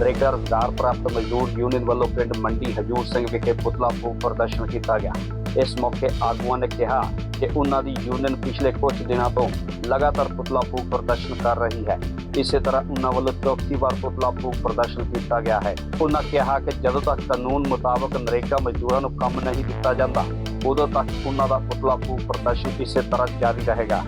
ਨਰੇਗਾ ਰੁਜ਼ਗਾਰ ਪ੍ਰਾਪਤ ਮਜ਼ਦੂਰ ਯੂਨੀਅਨ ਵੱਲੋਂ ਪਿੰਡ ਮੰਡੀ ਹਜੂਰ ਸਿੰਘ ਵਿਖੇ ਪੁਤਲਾ ਫੂਕ ਪ੍ਰਦਰਸ਼ਨ ਕੀਤਾ ਗਿਆ। ਇਸ ਮੌਕੇ ਆਗੂਆਂ ਨੇ ਕਿਹਾ ਕਿ ਉਹਨਾਂ ਦੀ ਯੂਨੀਅਨ ਪਿਛਲੇ ਕੁਝ ਦਿਨਾਂ ਤੋਂ ਲਗਾਤਾਰ ਪੁਤਲਾ ਫੂਕ ਪ੍ਰਦਰਸ਼ਨ ਕਰ ਰਹੀ ਹੈ। ਇਸੇ ਤਰ੍ਹਾਂ ਉਹਨਾਂ ਵੱਲੋਂ ਚੌਥੀ ਵਾਰ ਪੁਤਲਾ ਫੂਕ ਪ੍ਰਦਰਸ਼ਨ ਕੀਤਾ ਗਿਆ ਹੈ। ਉਹਨਾਂ ਕਿਹਾ ਕਿ ਜਦੋਂ ਤੱਕ ਕਾਨੂੰਨ ਮੁਤਾਬਕ ਨਰੇਗਾ ਮਜ਼ਦੂਰਾਂ ਨੂੰ ਕੰਮ ਨਹੀਂ ਦਿੱਤਾ ਜਾਂਦਾ, ਉਦੋਂ ਤੱਕ ਉਹਨਾਂ ਦਾ ਪੁਤਲਾ ਫੂਕ ਪ੍ਰਦਰਸ਼ਨ ਇਸੇ ਤਰ੍ਹਾਂ ਜਾਰੀ ਰਹੇਗਾ।